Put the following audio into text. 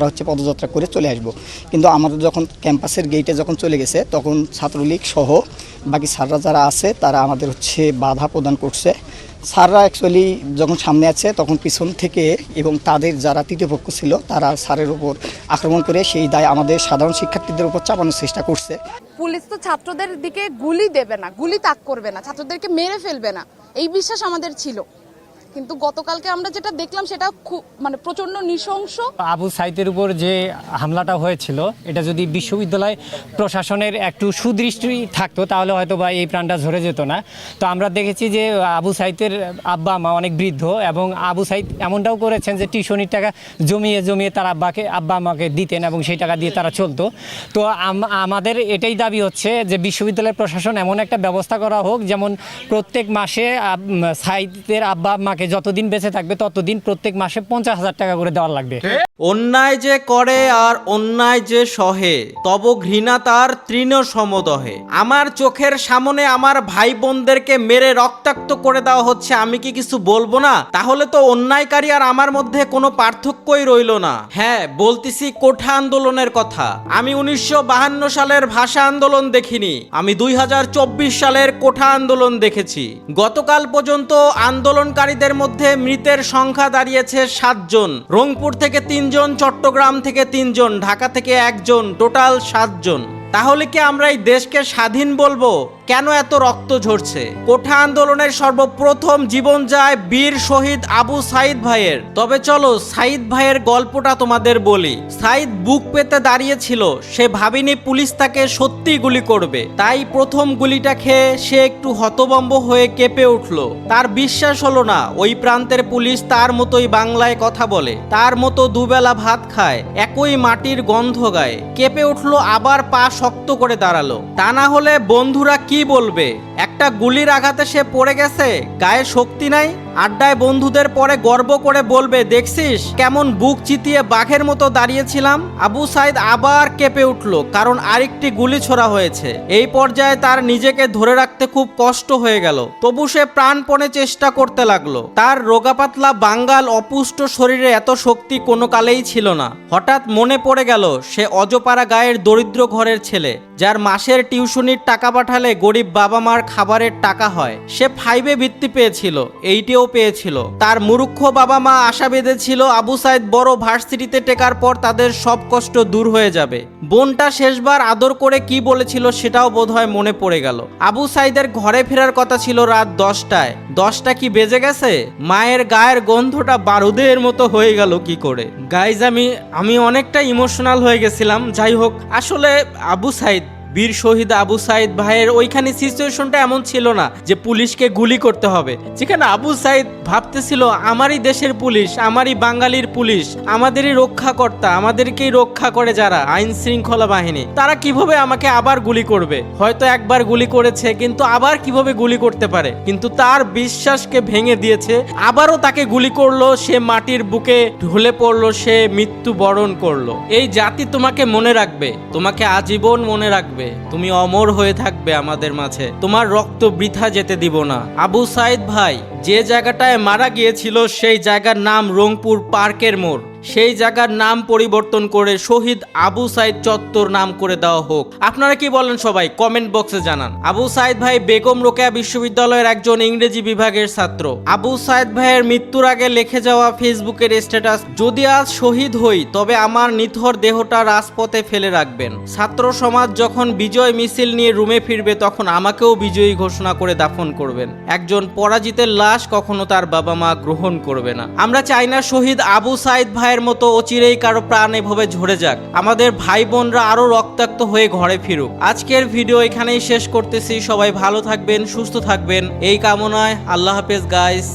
আমরা হচ্ছে পদযাত্রা করে চলে আসব। কিন্তু আমাদের যখন ক্যাম্পাসের গেটে যখন চলে গেছে, তখন ছাত্রলীগ সহ বাকি স্যাররা যারা আছে, তারা আমাদের হচ্ছে বাধা প্রদান করছে। স্যাররা অ্যাকচুয়ালি যখন সামনে আছে, তখন পিছন থেকে এবং তাদের যারা তৃতীয় পক্ষ ছিল, তারা স্যারের উপর আক্রমণ করে সেই দায় আমাদের সাধারণ শিক্ষার্থীদের উপর চাপানোর চেষ্টা করছে। পুলিশ তো ছাত্রদের দিকে গুলি দেবে না, গুলি তাক করবে না, ছাত্রদেরকে মেরে ফেলবে না। এই বিশ্বাস আমাদের ছিল। কিন্তু গতকালকে আমরা যেটা দেখলাম সেটা খুব মানে প্রচণ্ড নৃশংস। আবু সাইদের উপর যে হামলাটা হয়েছিল, এটা যদি বিশ্ববিদ্যালয় প্রশাসনের একটু সুদৃষ্টি থাকতো, তাহলে হয়তো বা এই প্রাণটা ঝরে যেত না। তো আমরা দেখেছি যে আবু সাইদের আব্বা মা অনেক বৃদ্ধ এবং আবু সাইদ এমনটাও করেছেন যে টিউশনির টাকা জমিয়ে জমিয়ে তার আব্বাকে আব্বা আমাকে দিতেন এবং সেই টাকা দিয়ে তারা চলতো। তো আমাদের এটাই দাবি হচ্ছে যে বিশ্ববিদ্যালয় প্রশাসন এমন একটা ব্যবস্থা করা হোক, যেমন প্রত্যেক মাসে সাইদের আব্বা আম্মাকে যতদিন বেঁচে থাকবে, ততদিন প্রত্যেক মাসে পঞ্চাশ হাজার টাকা করে দেওয়ার লাগবে। অন্যায় যে করে আর অন্যায় যে সহে, তব ঘৃণা তার তৃণ সমদহে। আমার চোখের সামনে আমার ভাই বোনদেরকে মেরে রক্তাক্ত করে দেওয়া হচ্ছে, আমি কি কিছু বলব না? তাহলে তো অন্যায়কারী আর আমার মধ্যে কোনো পার্থক্যই রইল না। হ্যাঁ বলতেছি কোঠা আন্দোলনের কথা। আমি উনিশশো সালের ভাষা আন্দোলন দেখিনি, আমি দুই হাজার চব্বিশ সালের কোঠা আন্দোলন দেখেছি। গতকাল পর্যন্ত আন্দোলনকারীদের মধ্যে মৃতের সংখ্যা দাঁড়িয়েছে সাতজন। রংপুর থেকে তিনজন, চট্টগ্রাম থেকে তিনজন, ঢাকা থেকে একজন, টোটাল সাতজন। তাহলে কি আমরা এই দেশকে স্বাধীন বলব? কেন এত রক্ত ঝরছে? কোঠা আন্দোলনের সর্বপ্রথম জীবন যায় বীর শহীদ আবু সাইদ ভাইয়ের। তবে চলো সাইদ ভাইয়ের গল্পটা তোমাদের বলি। সাইদ বুক পেতে দাঁড়িয়েছিল, সে ভাবিনি পুলিশ তাকে সত্যি গুলি করবে। তাই প্রথম গুলিটা খেয়ে সে একটু হতবম্ব হয়ে কেঁপে উঠল। তার বিশ্বাস হলো না, ওই প্রান্তের পুলিশ তার মতোই বাংলায় কথা বলে। তার মতো দুবেলা ভাত খায়, একই মাটির গন্ধ গায়ে। কেঁপে উঠল, আবার পা শক্ত করে দাঁড়াল। তা না হলে বন্ধুরা কি বলবে? একটা গুলির আঘাতে সে পড়ে গেছে গায়ে শক্তি নাই? আড্ডায় বন্ধুদের পরে গর্ব করে বলবে, দেখছিস কেমন বুক চিতিয়ে বাঘের মতো দাঁড়িয়েছিলাম? আবু সাইদ আবার কেঁপে উঠল, কারণ আরেকটি গুলি ছোড়া হয়েছে। এই পর্যায়ে তার নিজেকে ধরে রাখতে খুব কষ্ট হয়ে গেল। তবু সে প্রাণপণে চেষ্টা করতে লাগল। তার রোগাপাতলা বাঙ্গাল অপুষ্ট শরীরে এত শক্তি কোনো কালেই ছিল না। হঠাৎ মনে পড়ে গেল, সে অজপাড়া গায়ের দরিদ্র ঘরের ছেলে, যার মাসের টিউশনির টাকা পাঠালে গরিব বাবা মার খাবারের টাকা হয়। সে ফাইভে বৃত্তি পেয়েছিল। এইটিও পেয়েছিল। তার মুরুক্ষ বাবা মা আশা বেঁধেছিল আবু সাইদ বড় ভার্সিটিতে টেকার পর তাদের সব কষ্ট দূর হয়ে যাবে। বোনটা শেষবার আদর করে কি বলেছিল সেটাও বোধহয় মনে পড়ে গেল। আবু সাইদের ঘরে ফেরার কথা ছিল রাত দশটায়। দশটা কি বেজে গেছে? মায়ের গায়ের গন্ধটা বারুদের মতো হয়ে গেল কি করে? গাইজ আমি আমি অনেকটা ইমোশনাল হয়ে গেছিলাম। যাই হোক, আসলে আবু সাইদ বীর শহীদ আবু সাইদ ভাইয়ের ওইখানে সিচুয়েশনটা এমন ছিল না যে পুলিশকে গুলি করতে হবে। যেখানে আবু সাইদ ভাবতেছিল, আমারই দেশের পুলিশ, আমারই বাঙালির পুলিশ, আমাদেরই রক্ষাকর্তা, আমাদেরকেই রক্ষা করে যারা আইন শৃঙ্খলা বাহিনী, তারা কীভাবে আমাকে আবার গুলি করবে? হয়তো একবার গুলি করেছে, কিন্তু আবার কীভাবে গুলি করতে পারে? কিন্তু তার বিশ্বাসকে ভেঙে দিয়েছে, আবারও তাকে গুলি করল, সে মাটির বুকে ঢলে পড়ল, সে মৃত্যু বরণ করল। এই জাতি তোমাকে মনে রাখবে, তোমাকে আজীবন মনে রাখবে। তুমি অমর হয়ে থাকবে আমাদের মাঝে। তোমার রক্ত বৃথা যেতে দিব না। আবু সাইদ ভাই, যে জায়গাটায় মারা গিয়েছিল সেই জায়গার নাম রংপুর পার্কের মোড়। সেই জায়গার নাম পরিবর্তন করে শহীদ আবু সাইদ চত্বর নাম করে দেওয়া হোক। আপনারা কি বলেন সবাই? কমেন্ট বক্সে জানান। আবু সাইদ ভাই বেগম রোকেয়া বিশ্ববিদ্যালয়ের একজন ইংরেজি বিভাগের ছাত্র। আবু সাইদ ভাইয়ের মৃত্যুর আগে লেখে যাওয়া ফেসবুকের স্ট্যাটাস, যদি আজ শহীদ হই, তবে আমার নিথর দেহটা রাজপথে ফেলে রাখবেন। ছাত্র সমাজ যখন বিজয় মিছিল নিয়ে রুমে ফিরবে, তখন আমাকেও বিজয়ী ঘোষণা করে দাফন করবেন। একজন পরাজিতের লাশ কখনো তার বাবা মা গ্রহণ করবে না। আমরা চাই না শহীদ আবু সাইদ ভাইয়ের মতো অচিরেই কারও প্রাণ এভাবে ঝরে যাক। আমাদের ভাই বোনরা আরও রক্তাক্ত হয়ে ঘরে ফিরুক। আজকের ভিডিও এখানেই শেষ করতেছি। সবাই ভালো থাকবেন, সুস্থ থাকবেন। এই কামনায় আল্লাহ হাফেজ গাইস